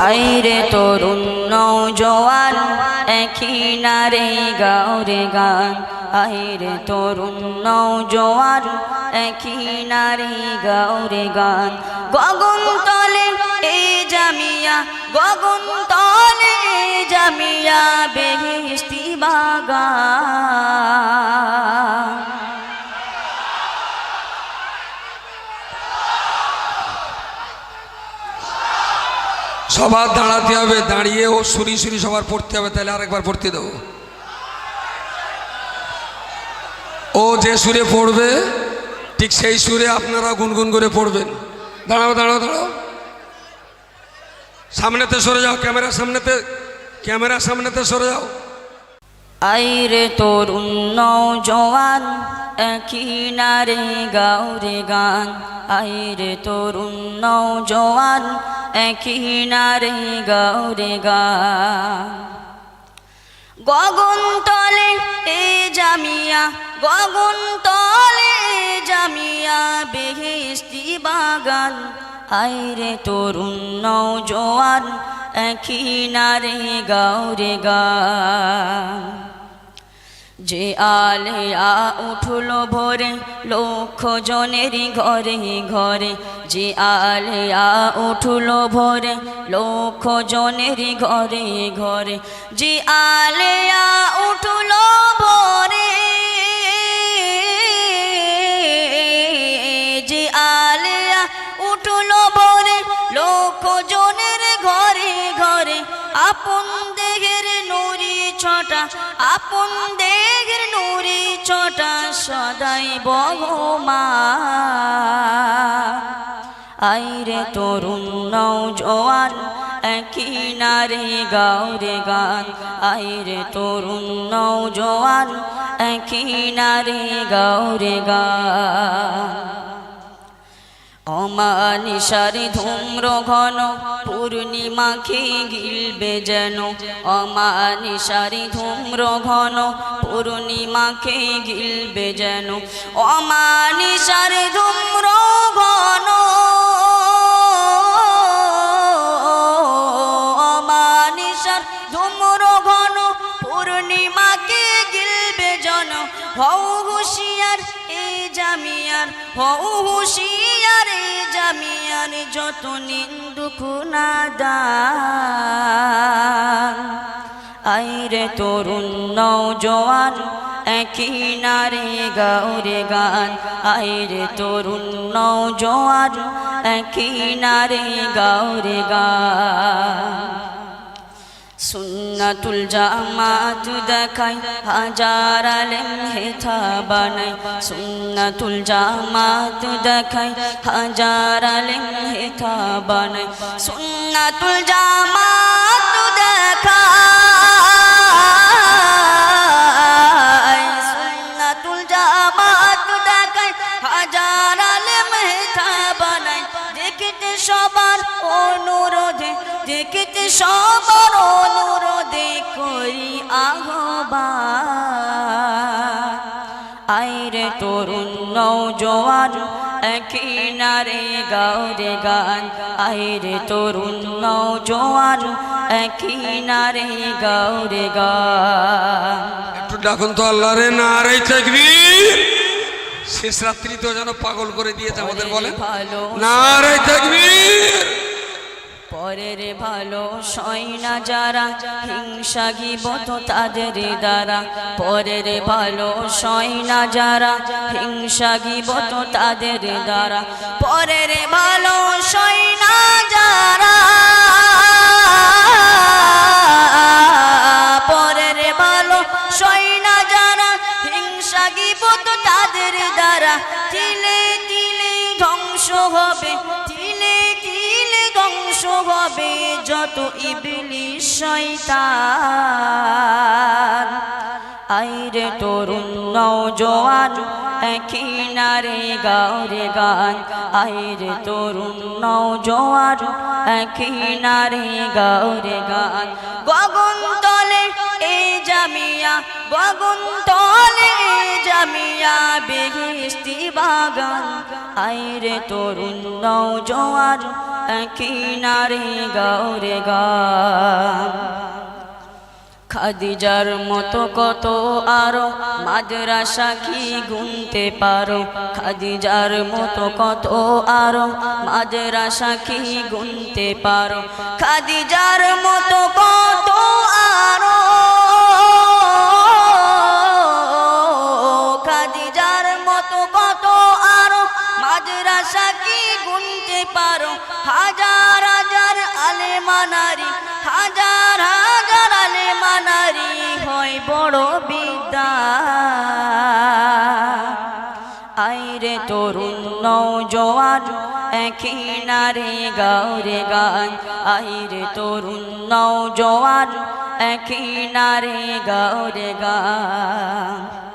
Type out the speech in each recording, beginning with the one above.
আইরে তরুণ নৌজওয়ান একই নারে গাওরে গান। আইরে তরুণ নৌজওয়ান একই নারে গাওরে গান। গগন তলে এ জামিয়া, গগন তলে জামিয়া বেহেস্তি বাগান। সবার দাঁড়াতে হবে, দাঁড়িয়ে ও সুরি সুরি সবার পড়তে হবে, তাহলে আরেকবার পড়তে দেবো। ও যে সুরে পড়বে, ঠিক সেই সুরে আপনারা গুনগুন করে পড়বেন। দাঁড়াও দাঁড়াও দাঁড়াও। সামনেতে সরে যাও, ক্যামেরার সামনেতে ক্যামেরার সামনেতে সরে যাও। আইরে তরুণ নৌজওয়ান একই নারে গাওরে গান। আইরে তরুণ নৌজওয়ান একই নারে গাওরে গান। গগন তলে এ জামিয়া, গগন তলে জামিয়া বেহেস্তি বাগান। আইরে তরুণ নৌজওয়ান একই নারে গাওরে গান। যে আলেয়া উঠল ভোরে লক্ষ জনেরই ঘরে ঘরে। যে আলেয়া উঠল ভোরে লক্ষ জনেরই ঘরে ঘরে। যে আলেয়া উঠল ভোরে, যে আলেয়া উঠল ভোরে লক্ষ জনের ঘরে ঘরে। আপন দেহের নুরি ছটা, আপন ছটা সদাই বহমা আইরে তরুণ নৌ জোয়ান, একই নারে গাওরে গান। আইরে তরুণ নৌ জোয়ান, একই নারে গাওরে গান। অমানিসারে ধূম্র ঘন পূর্ণিমাকে গিলবে যেন। অমানিসারি ধূম্র ঘন গিল গিলবে যেন। অমানিসারি ধূম্র ঘন হুশিয়ার, এ জামিয়ার হৌ হুশিয়ার, এ জামিয়ার, যত নিন্দুক নাদান। আইরে তরুণ নৌজওয়ান একই নারে গাওরে গান। আইরে তরুণ নৌজওয়ান একই নারে গাওরে গান। সুন্নাতুল জামাত দেখাই, হাজার আলেম হেথা বানাই সুন্নাতুল জামাত দেখাই, হাজার আলেম হেথা বানাই সুন্নাতুল জামাত একই নারে গাওরে গান আইরে তরুণ নৌজওয়ান একই নারে গাওরে গান। একটু ডাকুন তো আল্লাহ রে নারাই থাকবীর শেষ রাত্রি তো যেন পাগল করে দিয়েছে আমাদের বলে। ভালো নারাই থাকবীর পরের ভালো সয়না যারা, হিংসা গিবত তাদের দ্বারা। পরের ভালো সয়না যারা, হিংসা গিবত তাদের দ্বারা। পরের ভালো সয়না যারা, পরের ভালো সয়না যারা, হিংসা গিবত তাদের দ্বারা। তিলে তিলে ধ্বংস হবে হবে যত ইবলি শয়তান। আইরে তরুণ নৌজওয়ান একই নারে গাওরে গান। আইরে তরুণ নৌজওয়ান একই নারে গাওরে গান। গগন তলে এ জামিয়া, গগন তলে জামিয়া বেহেস্তি বাগান। আইরে তরুণ নৌজওয়ান কিনারে গাওরে গা। খাদিজার মতো কত আরও মাদ্রাসা কি গুনতে পারো? খাদিজার মতো কত আরও মাদ্রাসা কি গুনতে পারো? খাদিজার মতো হাজার হাজার আলেমানারি হাজার হাজার আলেমানারি হয় বড় বিদ্যা। আইরে তরুণ নৌজোয়ান একই নারে গাওরে গান। আইরে তরুণ নৌজোয়ান একই নারে গাওরে গান।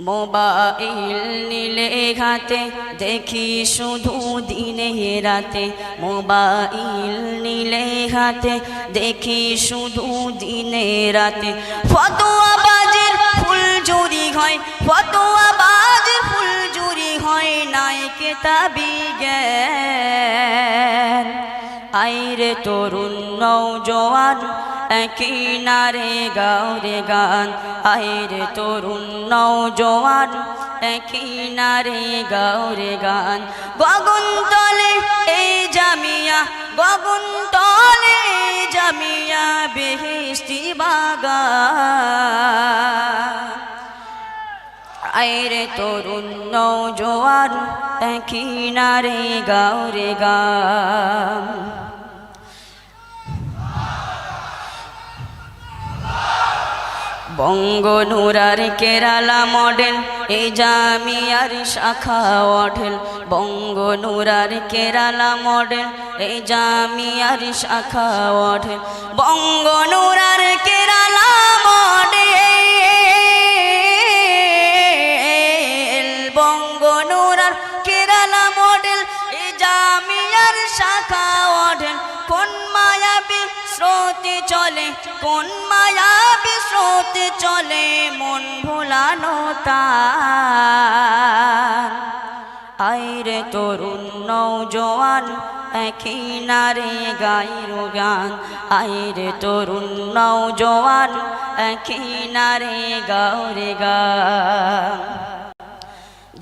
মোবাইল নিলে ঘাতে দেখি শুধু দিনে রাতে। মোবাইল নিলে হাতে দেখি শুধু দিনে রাতে। ফতোয়া বাজের ফুল জুরি হয়, ফতোয়া বাজের ফুল জুরি হয় নাই কেতাবি জ্ঞান। আইরে তরুণ নৌজোয়ান একই নারে গাওরে গান আইরে তরুণ নৌজোয়ান একই নারে গাওরে গান। গগন তলে এই জামিয়া, গগন তলে জামিয়া বেহেস্তি বাগান। আইরে তরুণ নৌজোয়ান একই নারে গাওরে গান। বঙ্গনুরার কেরালা মডেল এই জামিয়ার শাখা অঢেল। বঙ্গনুরার কেরালা মডেল এই জামিয়ার শাখা অঢেল। বঙ্গনুরার কেরালা মডেল বঙ্গ বঙ্গনুরার কেরালা মডেল এই জামিয়ার শাখা অঢেল। কোন স্রোতে চলে, কোন মায়াবী স্রোতে চলে, মন ভোলানো আইরে তরুণ নৌজওয়ান একই নারে গাইর গান। আইরে তরুণ নৌজওয়ান একই নারে গাওরে গান।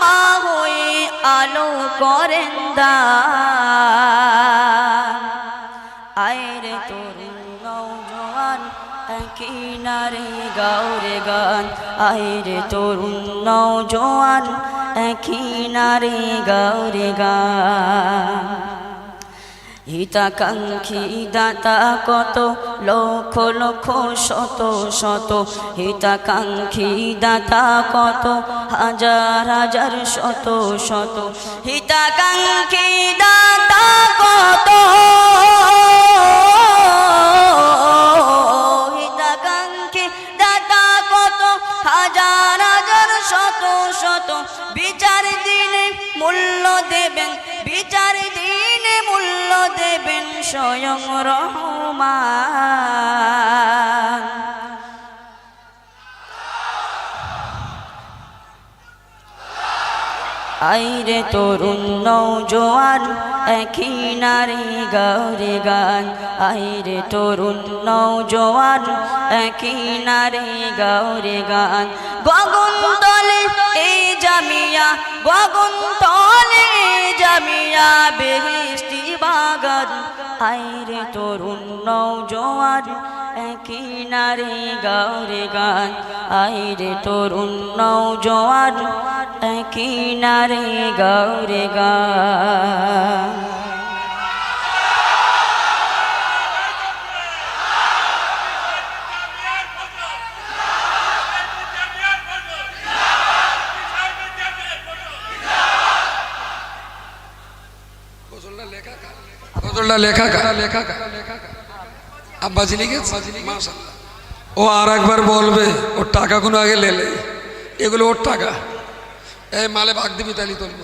মামা হয়ে আলো করেন আয়রে তোর নৌজওয়ান কিনারে নারে গাওরে গান। আয়রে তরুণ নৌজওয়ান কিনারে নারে গাওরে গান। হিতাকাঙ্ক্ষী দাতা কত? লক্ষ লক্ষ, শত শত। হিতাকাঙ্ক্ষী দাতা কত? হাজার হাজার, শত শত। হিতাকাঙ্ক্ষী দাতা কত? স্বয়ং রহমান। আইরে তরুণ নৌজোয়ান একই নারী গৌরে গান। আইরে তরুণ নৌজোয়ান একই নারী গৌরে গান। গগন তলে এই জামিয়া গগন তলে এই বেহিষ্টি বাগান। আইরে তরুণ নৌজোয়ান একই নারী গৌরে গান। আইরে তরুণ নৌজোয়ান একই নারী গৌরে গান। পিস্তলটা লেখা লেখা আব্বাজি লিখেছে। ও আর একবার বলবে, ওর টাকাগুলো আগে লেলে। এগুলো ওর টাকা। এই মালে ভাগ দিবি তালি তুলব।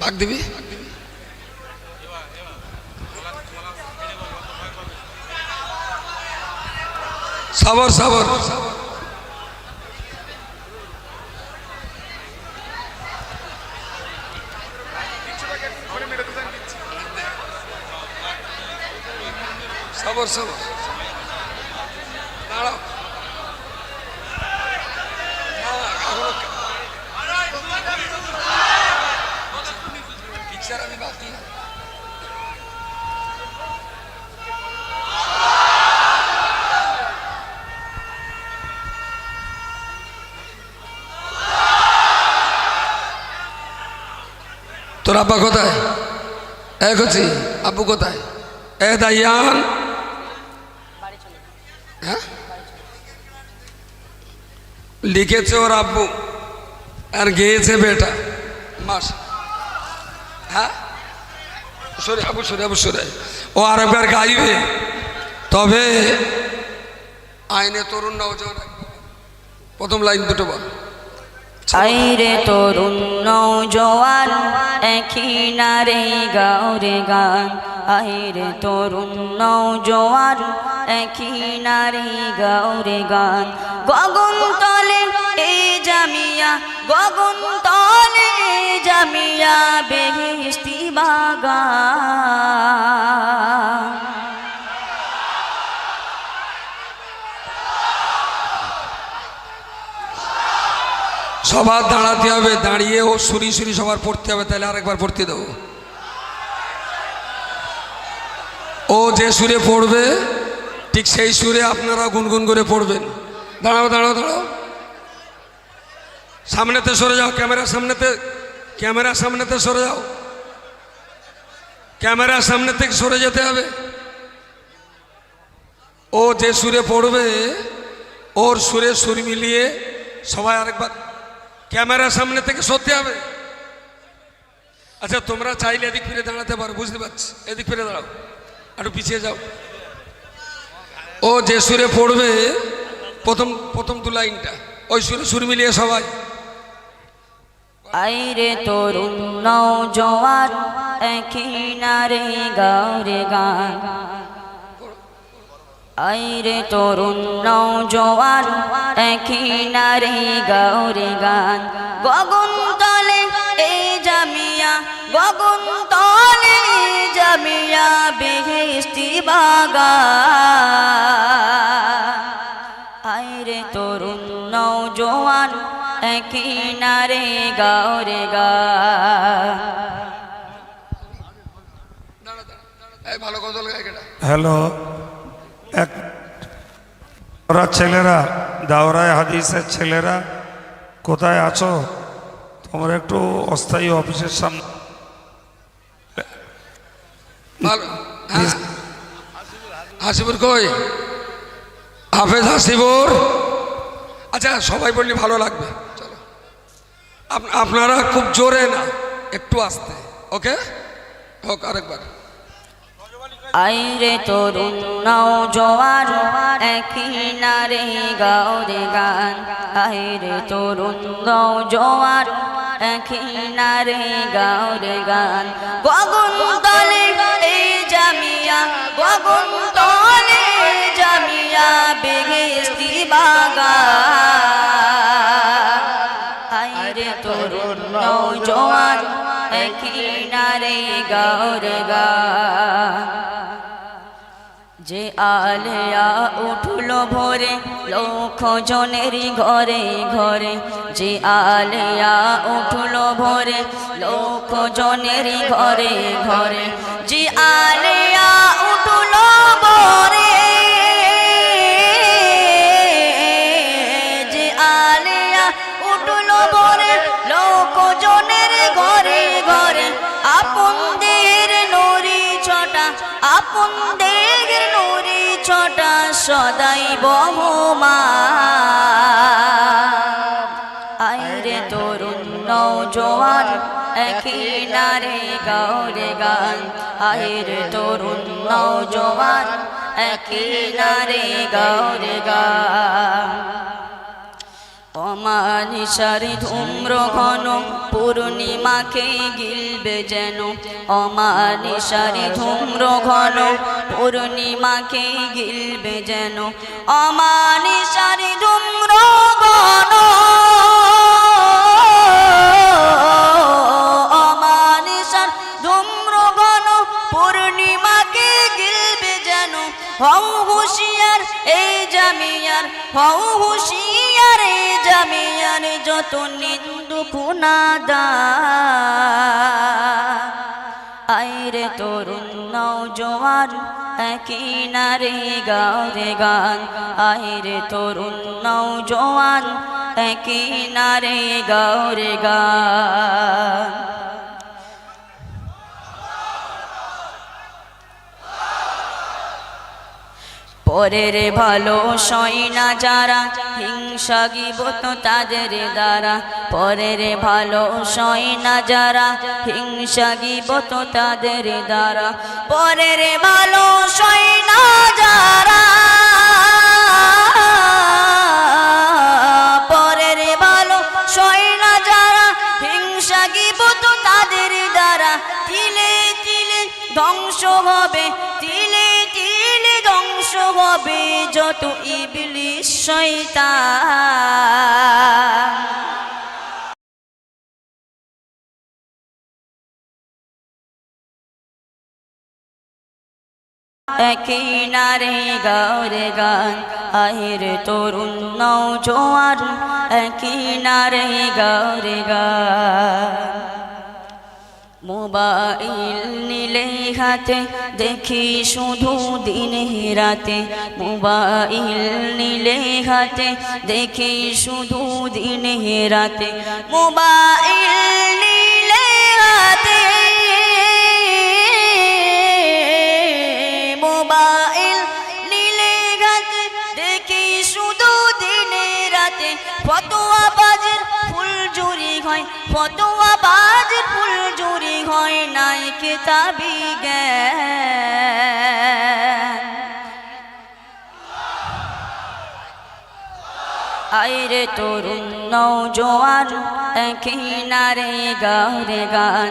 ভাগ দিবি সাবর সাবর সাবর। সাবর দাঁড়াও। আমি বাকি তোর আব্বা কোথায়? এ করছি আব্বু কোথায়? এ দাইয়ান। লিখেছে ওর আব্বু। আর গেয়েছে বেটা। মাস। হ্যাঁ? সরে আবু সরে আবু, সরে। ও আর একবার গাইবে। তবে আইনে তরুণ যাওয়া প্রথম লাইন দুটো বল। আইরে তরুণ নৌজওয়ান একই নারে গাওরে গান। আইরে তরুণ নৌজওয়ান একই নারে গাওরে গান। গগন তলে এই জামিয়া, গগন তলে জামিয়া বেহেস্তি বাগান। সবার দাঁড়াতে হবে, দাঁড়িয়ে ও সুরি সুরি সবার পড়তে হবে, তাহলে আরেকবার পড়তে দেবো ও যে সুরে পড়বে, ঠিক সেই সুরে আপনারা গুনগুন করে পড়বেন। দাঁড়াও দাঁড়াও দাঁড়াও। সামনেতে সরে যাও, ক্যামেরার সামনেতে ক্যামেরার সামনেতে সরে যাও। ক্যামেরার সামনে থেকে সরে যেতে হবে। ও যে সুরে পড়বে, ওর সুরে সুর মিলিয়ে সবাই আরেকবার ক্যামেরার সামনে থেকে সরতে হবে। আচ্ছা তোমরা চাইলে এদিক ফিরে দাঁড়াতে পারো, বুঝতে পারছি। এদিক ফিরে দাঁড়াও একটু পিছিয়ে যাও। ও যে সুরে পড়বে, প্রথম প্রথম দু লাইনটা। ওই সুরে সুর মিলিয়ে সবাই। আইরে তরুণ নৌজওয়ান একই নারে গাওরে গান। আইরে তরুণ নৌজওয়ান একই নারে গাওরে গান। গগন তলে এই জামিয়া গগন তলে জামিয়া বেহেস্তি বাগান। আইরে তরুণ নৌজওয়ান একই নারে গাওরে গা এই ভালো গজল হ্যালো। এক ওরা ছেলেরা, দাওরায় হাদিসের ছেলেরা, কোথায় আছো? তোমরা একটু অস্থায়ী অফিসের সামনে। হ্যাঁ। হাসিবুর কই? হাফেজ হাসিবুর? আচ্ছা সবাই বললে ভালো লাগবে। চলো। আপনারা খুব জোরে না, একটু আসতে, ওকে? হোক, আরেকবার। আইরে তরুণ নৌজওয়ান একই নারে গাওরে গান। আইরে তরুণ নৌজওয়ান একই নারে গাওরে গান। গগন তলে এই জামিয়া গগন তলে জামিয়া বেগেস্তি বাগান। আইরে তরুণ নৌজওয়ান একই নারে গাওরে গান। যে আলেয়া উঠল ভোরে লক্ষ জনের ঘরে ঘরে। যে আলেয়া উঠল ভোরে লক্ষ জনের ঘরে ঘরে। যে আলেয়া উঠল ভোরে সদাই বহমা আইরে তরুণ নৌজওয়ান একই নারে গৌরে গান। আয়ের তরুণ নৌজওয়ান একই নারে গৌরে গান। অমানিসারি ধূম্র ঘন, পূর্ণিমাকে গিলবে যেন। অমানিসারি ধূম্র ঘন, পূর্ণিমাকে গিলবে যেন। ঘন অমানিসার ধূম্র ঘন হুশিয়ার, এই জামিয়ার হুশিয়ার। এই আর যত নিন্দু কুনাদা আইরে তরুণ নৌজোয়ান একই নারে গাওরে গান। আইরে তরুণ নৌজোয়ান একই নারে গাওরে গান। পরের ভালো সই না যারা, হিংসা গিবত তাদের দ্বারা। পরের ভালো সই না যারা, হিংসা গিবত তাদের দ্বারা। পরের ভালো সই না যারা, পরের ভালো সই না যারা, হিংসা গিবত তাদের দ্বারা। তিলে তিলে ধ্বংস হবে, তিলে ধ্বংস হবে যত ইবলিশ শয়তান। একই নারে গৌরে গান, আহির তরুণ নৌজোয়ার একই নারে গৌরে গান। মোবাইল নিলে হাতে দেখি শুধু দিনে রাতে। মোবাইল নিলে হাতে দেখি শুধু দিন রাতে। মোবাইল নিলে হাতে মোবাইল নীলে হাতে দেখি শুধু দিনে রাতে। ফতোয়া বাজের ফুল জুরি হয়, ফতোয়া নাই কেতাবি জ্ঞান। আইরে তরুণ নৌজোয়ান একই নারে গাওরে গান।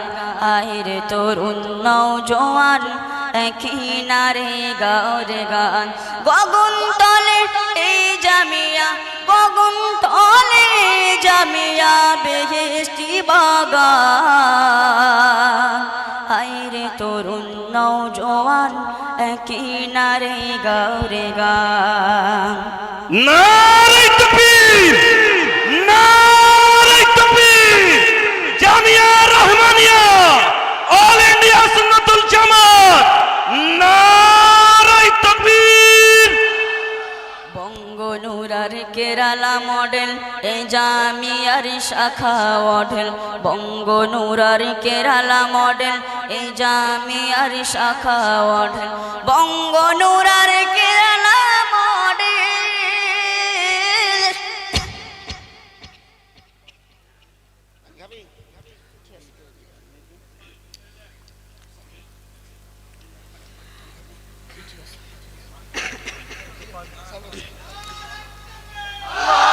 আইরে তরুণ নৌজোয়ান একই নারে গাওরে গান। গগন তলে এই জামিয়া, গগন তলে জামিয়া বেহেস্তি বাগান। আইরে তরুণ নৌজোয়ান জোয়ান নারে গাওরে গান। নারে তকবীর নারে মডেল এ জামিয়ার শাখা বঙ্গ বঙ্গনুরার কেরালা মডেল এ জামিয়ার শাখা মডেল বঙ্গনুরার কেরালা মডেল।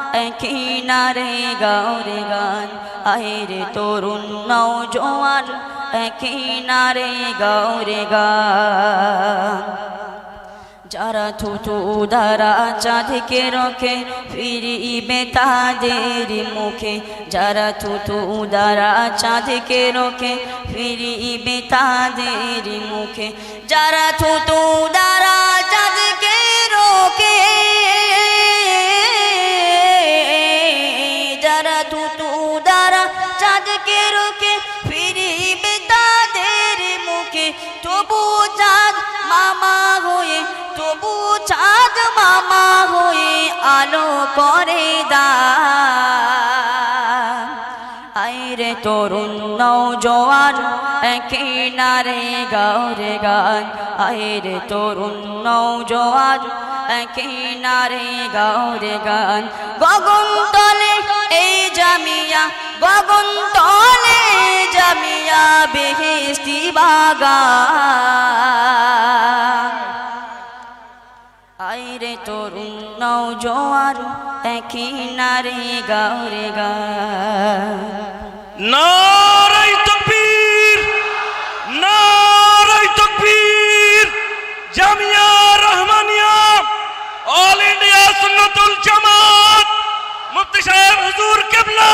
একই নারে গাওরে গান আইরে তরুণ নৌজোয়ান একই নারে গাওরে গান। যারা থুতু দ্বারা চাঁদকে রখে, ফিরিবে তাদের মুখে। যারা থুতু দ্বারা চাঁদকে রখে, ফিরিবে তাদের মুখে। যারা থুতু দ্বারা ভালো করে দা। আইরে তরুণ নৌজওয়ান কিনারে গাওরে গান। আইরে তরুণ নৌজওয়ান কিনারে গাওরে গান। গগন তলে এই জামিয়া গগন তলে জামিয়া বেহেস্তি বাগান। তরুণ নৌ জোয়ার, দেখি না রে গাও রে গা। নারাই তকবীর নারাই তকবীর, জামিয়া রহমানিয়া, অল ইন্ডিয়া সুন্নতুল জামাত, মুফতি সাহেব হুজুর কেবলা।